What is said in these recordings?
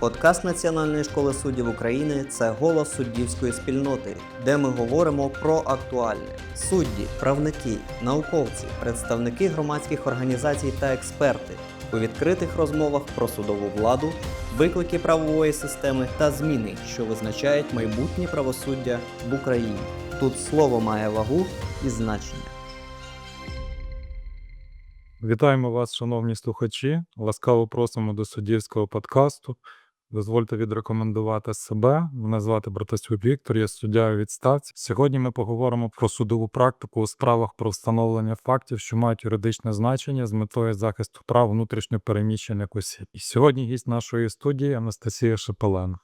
Подкаст Національної школи суддів України це голос суддівської спільноти, де ми говоримо про актуальне. Судді, правники, науковці, представники громадських організацій та експерти у відкритих розмовах про судову владу, виклики правової системи та зміни, що визначають майбутнє правосуддя в Україні. Тут слово має вагу і значення. Вітаємо вас, шановні слухачі. Ласкаво просимо до суддівського подкасту. Дозвольте відрекомендувати себе. Мене звати Братасюк Віктор, я суддя у відставці. Сьогодні ми поговоримо про судову практику у справах про встановлення фактів, що мають юридичне значення з метою захисту прав внутрішньо переміщених осіб. І сьогодні гість нашої студії Анастасія Шепелена.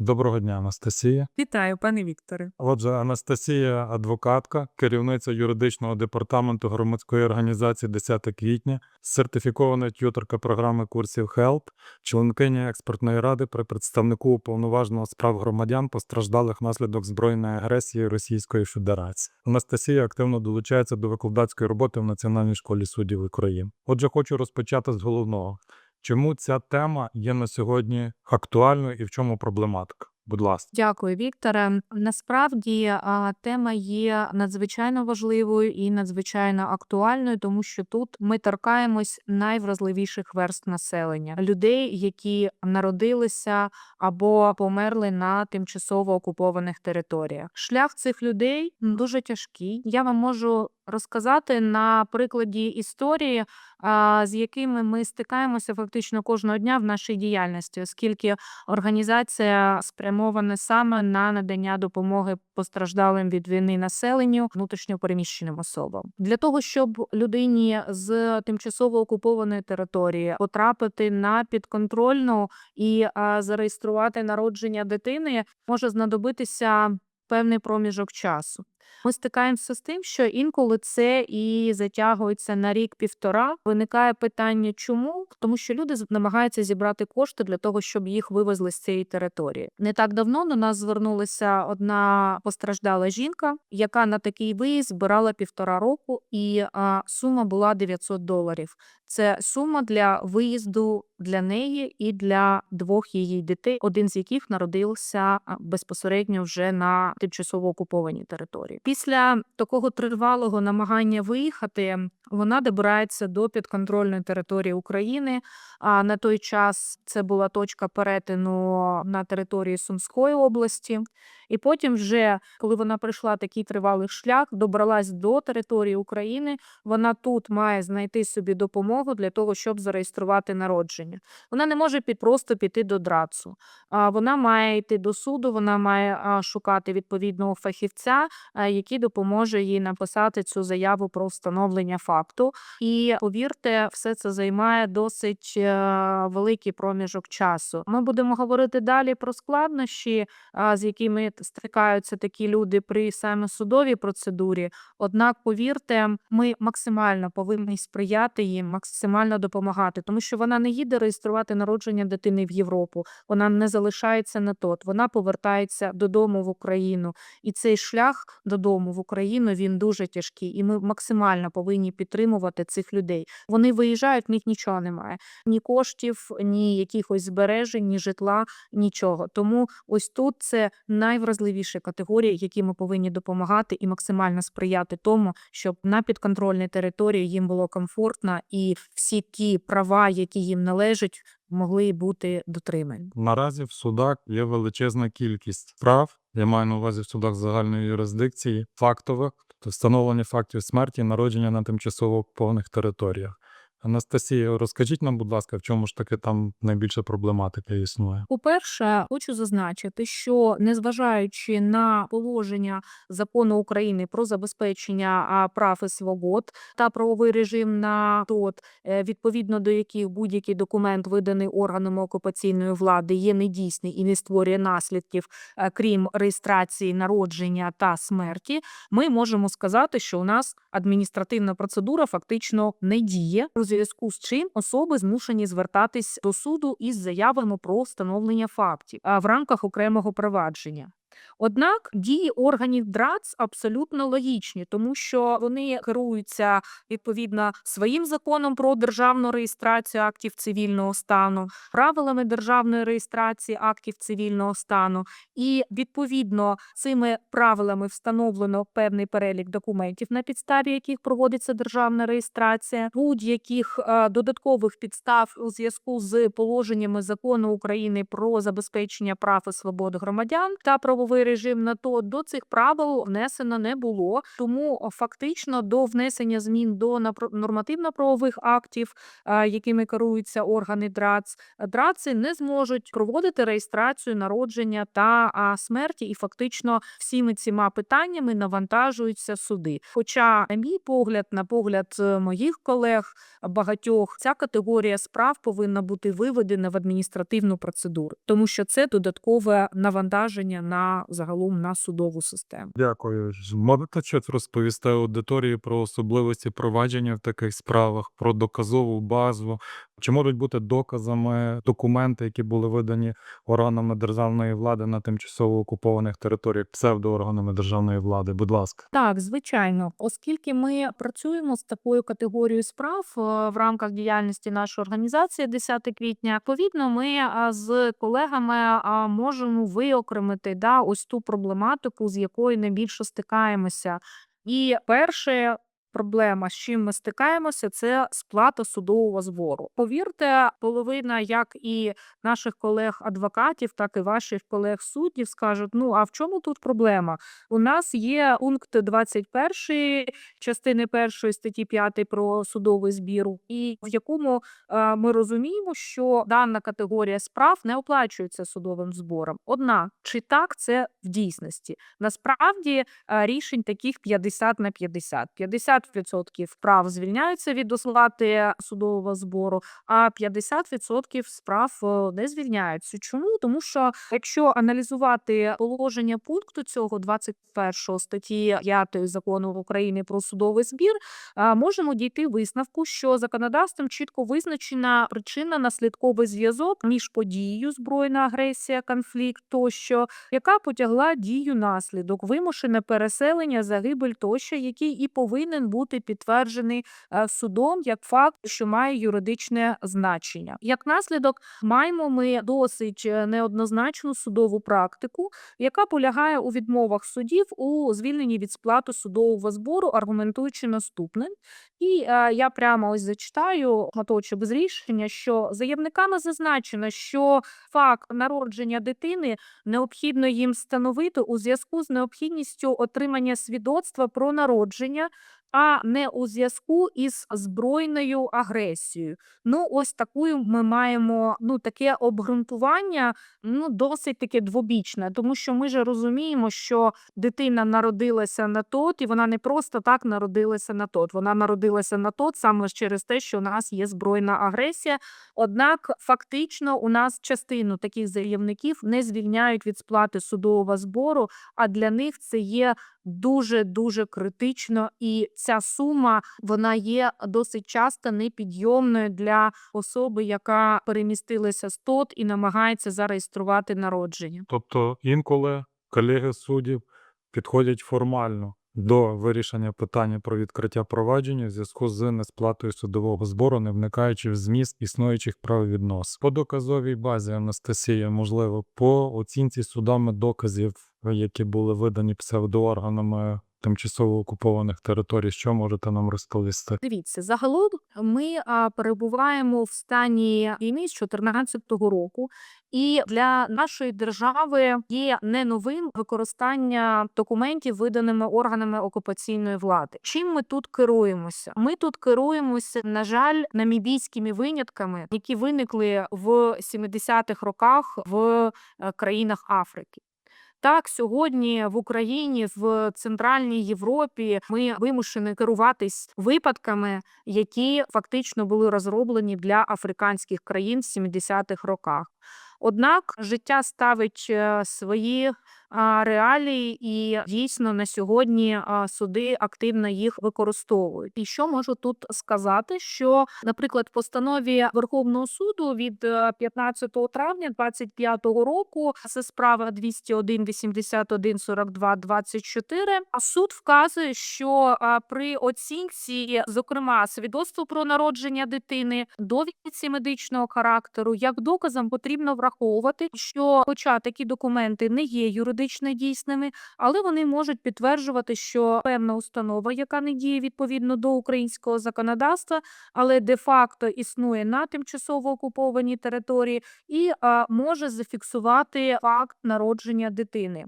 Доброго дня, Анастасія. Вітаю, пане Вікторе. Отже, Анастасія адвокатка, керівниця юридичного департаменту громадської організації 10 квітня, сертифікована т'юторка програми курсів HELP, членкиня експертної ради при представнику уповноваженого з прав громадян постраждалих внаслідок збройної агресії Російської Федерації. Анастасія активно долучається до викладацької роботи в Національній школі суддів України. Отже, хочу розпочати з головного. Чому ця тема є на сьогодні актуальною і в чому проблематика? Будь ласка. Дякую, Вікторе. Насправді тема є надзвичайно важливою і надзвичайно актуальною, тому що тут ми торкаємось найвразливіших верст населення людей, які народилися або померли на тимчасово окупованих територіях. Шлях цих людей дуже тяжкий. Я вам можу розказати на прикладі історії, з якими ми стикаємося фактично кожного дня в нашій діяльності, оскільки організація спрямована саме на надання допомоги постраждалим від війни населенню, внутрішньопереміщеним особам. Для того щоб людині з тимчасово окупованої території потрапити на підконтрольну і зареєструвати народження дитини, може знадобитися певний проміжок часу. Ми стикаємося з тим, що інколи це і затягується на рік-півтора. Виникає питання, чому? Тому що люди намагаються зібрати кошти для того, щоб їх вивезли з цієї території. Не так давно до нас звернулася одна постраждала жінка, яка на такий виїзд збирала півтора року, і а, сума була 900 доларів. Це сума для виїзду для неї і для двох її дітей, один з яких народився безпосередньо вже на тимчасово окупованій території. Після такого тривалого намагання виїхати вона добирається до підконтрольної території України. А на той час це була точка перетину на території Сумської області. І потім, вже коли вона пройшла такий тривалий шлях, добралась до території України. Вона тут має знайти собі допомогу для того, щоб зареєструвати народження. Вона не може під просто піти до драцу. А вона має йти до суду, вона має шукати відповідного фахівця, який допоможе їй написати цю заяву про встановлення факту. І повірте, все це займає досить е, великий проміжок часу. Ми будемо говорити далі про складнощі, з якими стикаються такі люди при саме судовій процедурі. Однак, повірте, ми максимально повинні сприяти їм, максимально допомагати, тому що вона не їде реєструвати народження дитини в Європу. Вона не залишається на тот. Вона повертається додому в Україну. І цей шлях додому в Україну він дуже тяжкий. І ми максимально повинні підтримувати цих людей. Вони виїжджають, в них нічого немає, ні коштів, ні якихось збережень, ні житла, нічого. Тому ось тут це найвразливіші категорії, які ми повинні допомагати і максимально сприяти тому, щоб на підконтрольній території їм було комфортно і всі ті права, які їм належать, могли бути дотримані. Наразі в судах є величезна кількість справ. Я маю на увазі в судах загальної юрисдикції, фактових, тобто встановлення фактів смерті народження на тимчасово окупованих територіях. Анастасія, розкажіть нам, будь ласка, в чому ж таки там найбільша проблематика існує? По-перше, хочу зазначити, що незважаючи на положення закону України про забезпечення прав і свобод та правовий режим на ТОТ, е, відповідно до яких будь-який документ, виданий органами окупаційної влади, є недійсний і не створює наслідків, е, крім реєстрації народження та смерті, ми можемо сказати, що у нас адміністративна процедура фактично не діє, зв'язку з чим особи змушені звертатись до суду із заявами про встановлення фактів в рамках окремого провадження. Однак дії органів ДРАЦ абсолютно логічні, тому що вони керуються відповідно своїм законом про державну реєстрацію актів цивільного стану, правилами державної реєстрації актів цивільного стану, і відповідно цими правилами встановлено певний перелік документів, на підставі яких проводиться державна реєстрація, будь-яких е, додаткових підстав у зв'язку з положеннями закону України про забезпечення прав і свобод громадян та правовий режим на то до цих правил внесено не було. Тому фактично до внесення змін до нормативно-правових актів, якими керуються органи ДРАЦ, ДРАЦи не зможуть проводити реєстрацію народження та смерті, і фактично всіми цими питаннями навантажуються суди. Хоча, на мій погляд, на погляд е, моїх колег, багатьох, ця категорія справ повинна бути виведена в адміністративну процедуру, тому що це додаткове навантаження на загалом на судову систему. Дякую. Можете щось розповісти аудиторії про особливості провадження в таких справах, про доказову базу? Чи можуть бути доказами документи, які були видані органами державної влади на тимчасово окупованих територіях, псевдоорганами державної влади? Будь ласка. Так, звичайно, оскільки ми працюємо з такою категорією справ е, в рамках діяльності нашої організації 10 квітня, відповідно, ми з колегами можемо виокремити да, ось ту проблематику, з якою найбільше стикаємося. І перше. Проблема, з чим ми стикаємося, це сплата судового збору. Повірте, половина як і наших колег-адвокатів, так і ваших колег-суддів скажуть: ну а в чому тут проблема? У нас є пункт 21 частини 1 статті 5 про судовий збір, і в якому е, ми розуміємо, що дана категорія справ не оплачується судовим збором. Однак, чи так це в дійсності? Насправді е, рішень таких 50 на 50. 50% прав звільняються від оплати судового збору, а 50% справ е, не звільняються. Чому? Тому що якщо аналізувати положення пункту цього 21 статті 5 закону України про судовий збір, можемо дійти висновку, що законодавством чітко визначена причинно-наслідковий зв'язок між подією збройна агресія, конфлікт тощо, яка потягла дію наслідок, вимушене переселення, загибель тощо, який і повинен бути підтверджений е, судом як факт, що має юридичне значення. Як наслідок, маємо ми досить е, неоднозначну судову практику, яка полягає у відмовах судів у звільненні від сплати судового збору, аргументуючи наступним. І е, я прямо ось зачитаю, готовче без рішення, що заявниками зазначено, що факт народження дитини необхідно їм встановити у зв'язку з необхідністю отримання свідоцтва про народження. А не у зв'язку із збройною агресією. Ну, ось такою ми маємо ну таке обґрунтування, ну досить таке двобічне, тому що ми ж розуміємо, що дитина народилася на тот, і вона не просто так народилася на тот. Вона народилася на тот саме через те, що у нас є збройна агресія. Однак, фактично, у нас частину таких заявників не звільняють від сплати судового збору, а для них це є дуже дуже критично, і ця сума вона є досить часто непідйомною для особи, яка перемістилася з ТОТ і намагається зареєструвати народження. Тобто інколи колеги суддів підходять формально до вирішення питання про відкриття провадження в зв'язку з несплатою судового збору, не вникаючи в зміст існуючих правовідносин. По доказовій базі Анастасія, можливо, по оцінці судами доказів, які були видані псевдоорганами тимчасово окупованих територій, що можете нам розповісти? Дивіться, загалом ми перебуваємо в стані війни з 2014 року, і для нашої держави є не новим використання документів, виданими органами окупаційної влади. Чим ми тут керуємося? Ми тут керуємося, на жаль, намібійськими винятками, які виникли в 70-х роках в е, країнах Африки. Так, сьогодні в Україні, в Центральній Європі ми вимушені керуватись випадками, які фактично були розроблені для африканських країн в 70-х роках. Однак життя ставить е, свої реалії, і дійсно на сьогодні суди активно їх використовують. І що можу тут сказати? Що, наприклад, в постанові Верховного суду від е, 15 травня 25 року це справа 201 81 42 24, а суд вказує, що при оцінці, зокрема, свідоцтво про народження дитини, довідці медичного характеру, як доказом потрібно враховувати, що, хоча такі документи не є юридично дійсними, але вони можуть підтверджувати, що певна установа, яка не діє відповідно до українського законодавства, але де-факто існує на тимчасово окупованій території, і може зафіксувати факт народження дитини.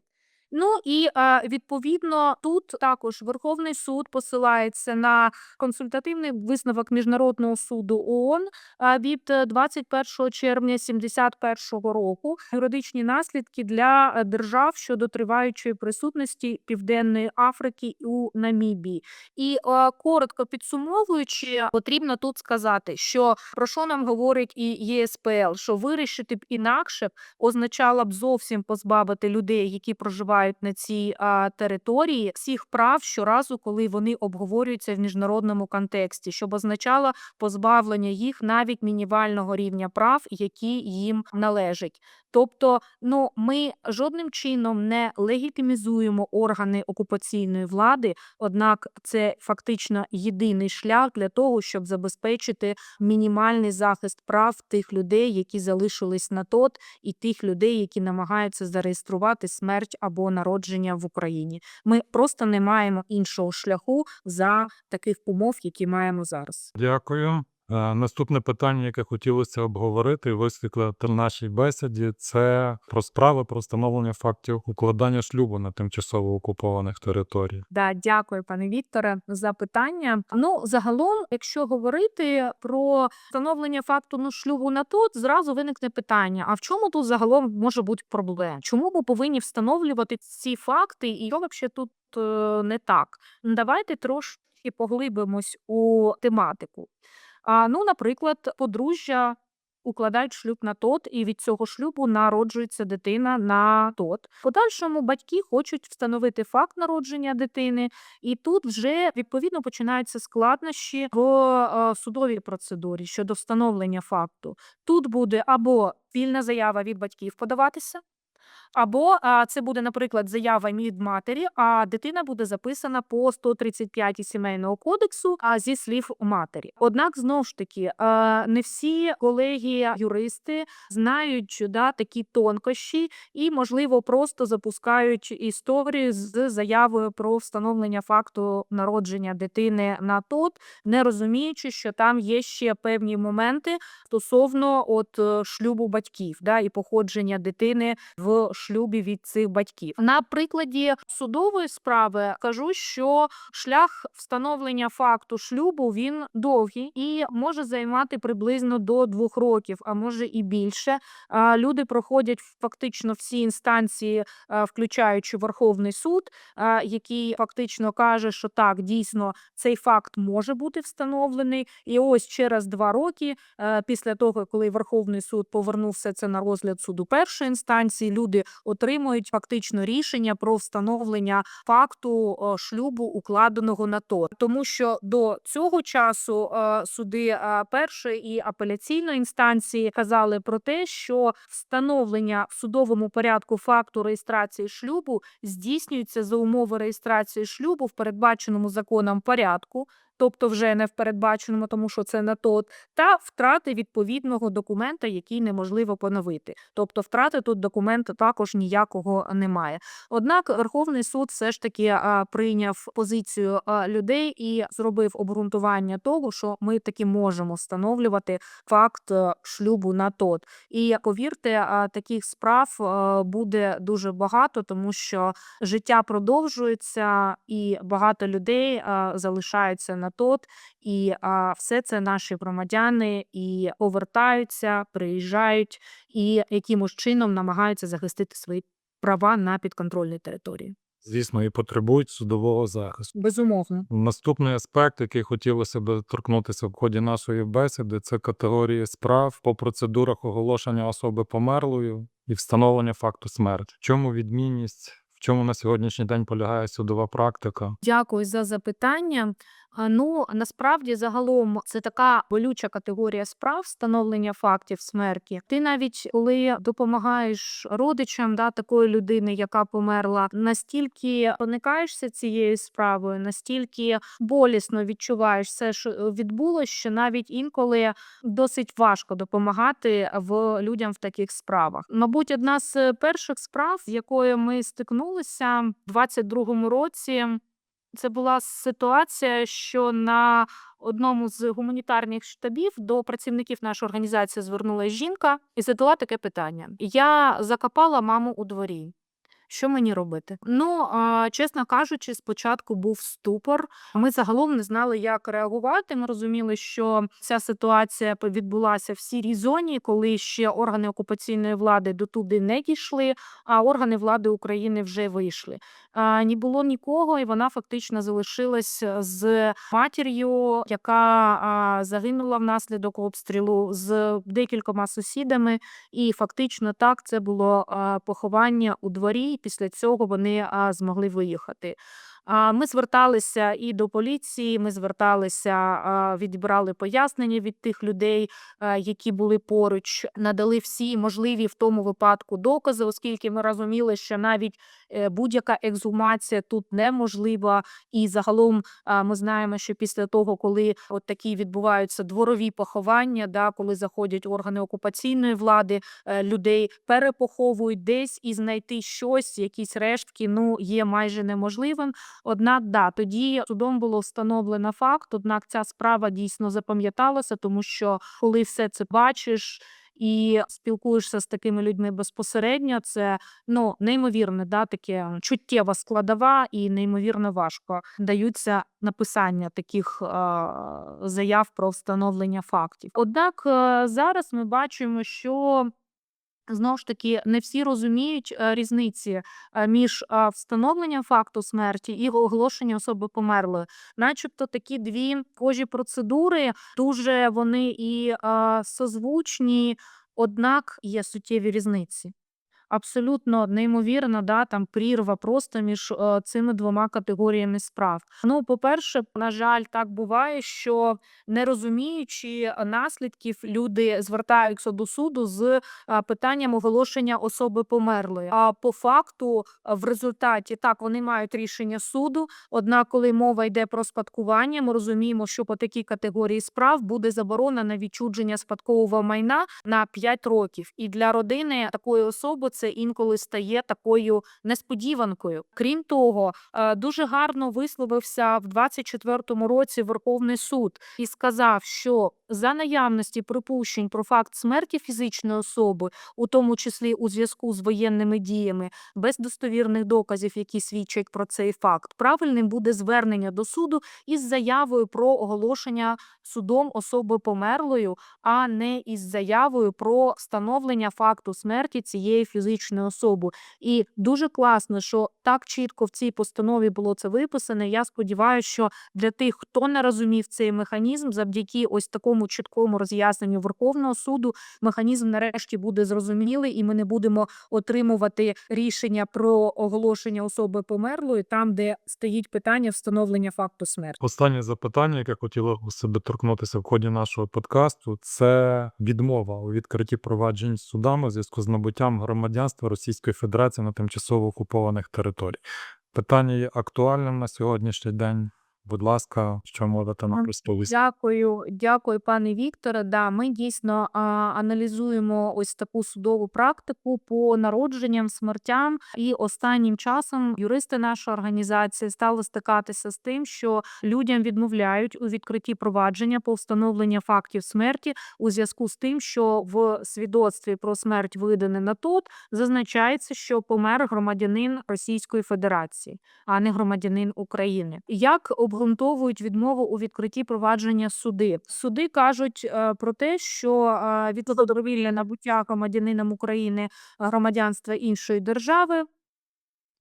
Ну і відповідно тут також Верховний суд посилається на консультативний висновок міжнародного суду ООН від е, 21 червня 71 року. Юридичні наслідки для е, держав щодо триваючої присутності Південної Африки у Намібії. І е, коротко підсумовуючи, потрібно тут сказати, що про що нам говорить і ЄСПЛ, що вирішити б інакше б означало б зовсім позбавити людей, які проживають на цій а, території, всіх прав щоразу, коли вони обговорюються в міжнародному контексті, щоб означало позбавлення їх навіть мінімального рівня прав, які їм належать. Тобто, ну ми жодним чином не легітимізуємо органи окупаційної влади, однак це фактично єдиний шлях для того, щоб забезпечити мінімальний захист прав тих людей, які залишились на тот, і тих людей, які намагаються зареєструвати смерть або народження в Україні. Ми просто не маємо іншого шляху за таких умов, які маємо зараз. Дякую. Е, Наступне питання, яке хотілося обговорити висвітлити в нашій бесіді, це про справи про встановлення фактів укладання шлюбу на тимчасово окупованих територіях. Да, дякую, пане Вікторе, за питання. Ну, загалом, якщо говорити про встановлення факту ну, шлюбу на тут, зразу виникне питання: а в чому тут загалом може бути проблема? Чому ми повинні встановлювати ці факти, і що тут е, не так? Давайте трошки поглибимось у тематику. А, ну, наприклад, подружжя укладають шлюб на тот, і від цього шлюбу народжується дитина на тот. В подальшому батьки хочуть встановити факт народження дитини, і тут вже відповідно починаються складнощі в е, судовій процедурі щодо встановлення факту. Тут буде або вільна заява від батьків подаватися. Або а, це буде, наприклад, заява від матері, а дитина буде записана по 135 сімейного кодексу а, зі слів матері. Однак, знову ж таки, а, не всі колеги юристи знають да, такі тонкощі і, можливо, просто запускають історію з заявою про встановлення факту народження дитини на тот, не розуміючи, що там є ще певні моменти стосовно от е, шлюбу батьків да, і походження дитини в шлюбі від цих батьків. На прикладі судової справи кажу, що шлях встановлення факту шлюбу він довгий і може займати приблизно до двох років, а може і більше. Люди проходять фактично всі інстанції, включаючи Верховний суд, який фактично каже, що так, дійсно цей факт може бути встановлений. І ось через два роки, е, після того, коли Верховний суд повернув все це на розгляд суду першої інстанції, люди отримують фактично рішення про встановлення факту шлюбу, укладеного на то, тому що до цього часу суди е, першої і апеляційної інстанції казали про те, що встановлення в судовому порядку факту реєстрації шлюбу здійснюється за умови реєстрації шлюбу в передбаченому законом порядку. Тобто вже не в передбаченому, тому що це на тот, та втрати відповідного документа, який неможливо поновити. Тобто втрати тут документа також ніякого немає. Однак Верховний суд все ж таки прийняв позицію людей і зробив обґрунтування того, що ми таки можемо встановлювати факт е, шлюбу на тот. І повірте, таких справ е, буде дуже багато, тому що життя продовжується, і багато людей залишаються на тот, і а, все це наші громадяни і повертаються, приїжджають і якимось чином намагаються захистити свої права на підконтрольній території. Звісно, і потребують судового захисту. Безумовно. Наступний аспект, який хотілося б торкнутися в ході нашої бесіди, це категорії справ по процедурах оголошення особи померлою і встановлення факту смерті. В чому відмінність? В чому на сьогоднішній день полягає судова практика? Дякую за запитання. Ну насправді загалом це така болюча категорія справ встановлення фактів смерті. Ти навіть коли допомагаєш родичам да, такої людини, яка померла, настільки проникаєшся цією справою, настільки болісно відчуваєш все, що е, відбулося, що навіть інколи досить важко допомагати в людям в таких справах. Мабуть, одна з перших справ, з якою ми стикнулися в 22-му році. Це була ситуація, що на одному з гуманітарних штабів до працівників нашої організації звернулася жінка і задала таке питання: Я закопала маму у дворі. Що мені робити? Ну, чесно кажучи, спочатку був ступор. Ми загалом не знали, як реагувати. Ми розуміли, що ця ситуація відбулася в сірій зоні, коли ще органи окупаційної влади до туди не дійшли, а органи влади України вже вийшли. Не було нікого, і вона фактично залишилась з матір'ю, яка загинула внаслідок обстрілу з декількома сусідами. І фактично так це було поховання у дворі. Після цього вони а, змогли виїхати. Ми зверталися і до поліції. Ми зверталися, відібрали пояснення від тих людей, які були поруч, надали всі можливі в тому випадку докази, оскільки ми розуміли, що навіть е, будь-яка ексгумація тут неможлива. І загалом ми знаємо, що після того, коли от такі відбуваються дворові поховання, да, коли заходять органи окупаційної влади, е, людей перепоховують десь і знайти щось, якісь рештки, ну є майже неможливим. Однак, да, тоді судом було встановлено факт. Однак ця справа дійсно запам'яталася, тому що коли все це бачиш. І спілкуєшся з такими людьми безпосередньо, це ну неймовірне, да, таке чуттєва складова і неймовірно важко даються написання таких е, заяв про встановлення фактів. Однак е, зараз ми бачимо, що Знову ж таки, не всі розуміють е, різниці е, між е, встановленням факту смерті і оголошенням особи померлої. Начебто такі дві схожі процедури, дуже вони і созвучні, однак є суттєві різниці. Абсолютно неймовірна, да, там прірва просто між е, цими двома категоріями справ. Ну, по-перше, на жаль, так буває, що не розуміючи наслідків, люди звертаються до суду з а, питанням оголошення особи померлої. А по факту, в результаті так вони мають рішення суду. Однак, коли мова йде про спадкування, ми розуміємо, що по такій категорії справ буде заборона на відчудження спадкового майна на 5 років. І для родини такої особи це інколи стає такою несподіванкою. Крім того, е, дуже гарно висловився в 24-му році Верховний суд і сказав, що за наявності припущень про факт смерті фізичної особи, у тому числі у зв'язку з воєнними діями, без достовірних доказів, які свідчать про цей факт, правильним буде звернення до суду із заявою про оголошення судом особи померлою, а не із заявою про встановлення факту смерті цієї фізичної особи. І дуже класно, що так чітко в цій постанові було це виписано. Я сподіваюся, що для тих, хто не розумів цей механізм, завдяки ось такому чіткому роз'ясненню Верховного суду, механізм нарешті буде зрозумілий, і ми не будемо отримувати рішення про оголошення особи померлої там, де стоїть питання встановлення факту смерті. Останнє запитання, яке хотіло у себе торкнутися в ході нашого подкасту, це відмова у відкритті проваджень судами у зв'язку з набуттям громадянства Російської Федерації на тимчасово окупованих територіях. Питання є актуальним на сьогоднішній день. Будь ласка, що можете нам розповісти? Дякую, дякую, пане Вікторе. Да, ми дійсно а, аналізуємо ось таку судову практику по народженням, смертям. І останнім часом юристи нашої організації стали стикатися з тим, що людям відмовляють у відкритті провадження по встановленню фактів смерті у зв'язку з тим, що в свідоцтві про смерть видане на ТОТ зазначається, що помер громадянин Російської Федерації, а не громадянин України. Як обґрунтовують відмову у відкритті провадження суди? Суди кажуть е, про те, що е, від добровільне набуття громадянином України громадянства іншої держави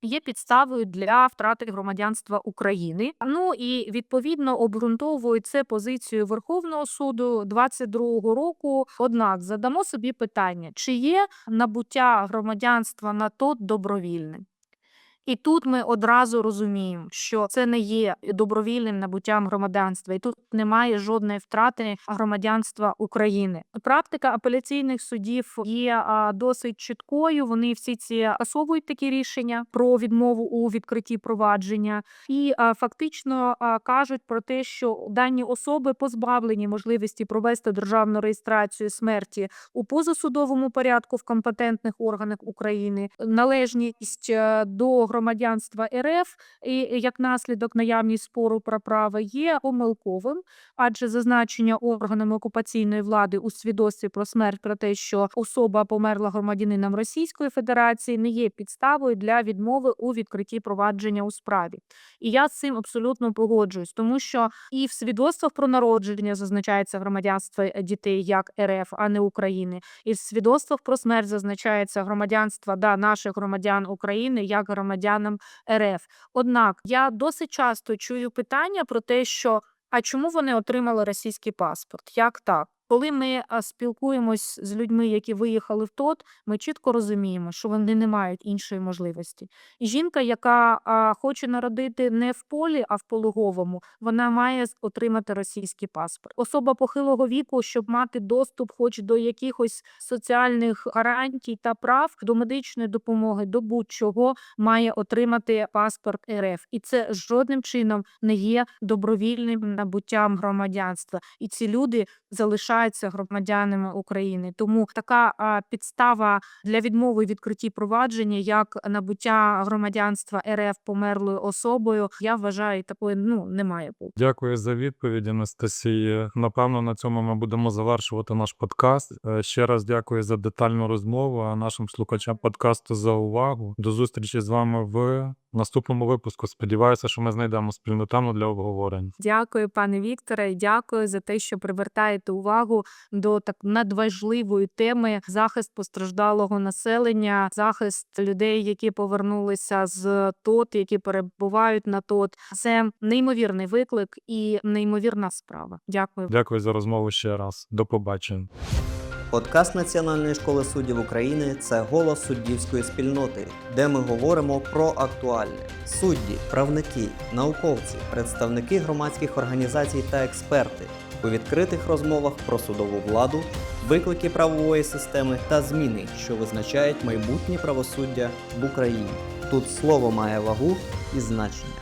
є підставою для втрати громадянства України. Ну і відповідно обґрунтовують це позицію Верховного суду 22-го року. Однак задамо собі питання, чи є набуття громадянства на то добровільним. І тут ми одразу розуміємо, що це не є добровільним набуттям громадянства, і тут немає жодної втрати громадянства України. Практика апеляційних судів є досить чіткою. Вони всі ці скасовують такі рішення про відмову у відкритті провадження, і фактично кажуть про те, що дані особи позбавлені можливості провести державну реєстрацію смерті у позасудовому порядку в компетентних органах України, належність е, до громадянства РФ і як наслідок наявність спору про право є помилковим, адже зазначення органами окупаційної влади у свідоцтві про смерть про те, що особа померла громадянином Російської Федерації, не є підставою для відмови у відкритті провадження у справі. І я з цим абсолютно погоджуюсь, тому що і в свідоцтвах про народження зазначається громадянство е, дітей як РФ, а не України, і в свідоцтвах про смерть зазначається громадянство да, наших громадян України як громадянам РФ. Однак я досить часто чую питання про те, що а чому вони отримали російський паспорт? Як так? Коли ми спілкуємось з людьми, які виїхали в ТОТ, ми чітко розуміємо, що вони не мають іншої можливості. І жінка, яка хоче народити не в полі, а в пологовому, вона має отримати російський паспорт. Особа похилого віку, щоб мати доступ, хоч до якихось соціальних гарантій та прав, до медичної допомоги, до будь-чого, має отримати паспорт РФ. І це жодним чином не є добровільним набуттям громадянства. І ці люди залишаються громадянами України. Тому така підстава для відмови у відкритті провадження, як набуття громадянства РФ померлою особою, я вважаю, такої ну немає бути. Дякую за відповідь, Анастасія. Напевно, на цьому ми будемо завершувати наш подкаст. Е, Ще раз дякую за детальну розмову, а нашим слухачам подкасту за увагу. До зустрічі з вами в наступному випуску. Сподіваюся, що ми знайдемо спільну тему для обговорення. Дякую, пане Вікторе, і дякую за те, що привертаєте увагу до так надважливої теми захист постраждалого населення, захист людей, які повернулися з ТОТ, які перебувають на ТОТ. Це неймовірний виклик і неймовірна справа. Дякую. Дякую за розмову ще раз. До побачення. Подкаст Національної школи суддів України це голос суддівської спільноти, де ми говоримо про актуальне. Судді, правники, науковці, представники громадських організацій та експерти у відкритих розмовах про судову владу, виклики правової системи та зміни, що визначають майбутнє правосуддя в Україні. Тут слово має вагу і значення.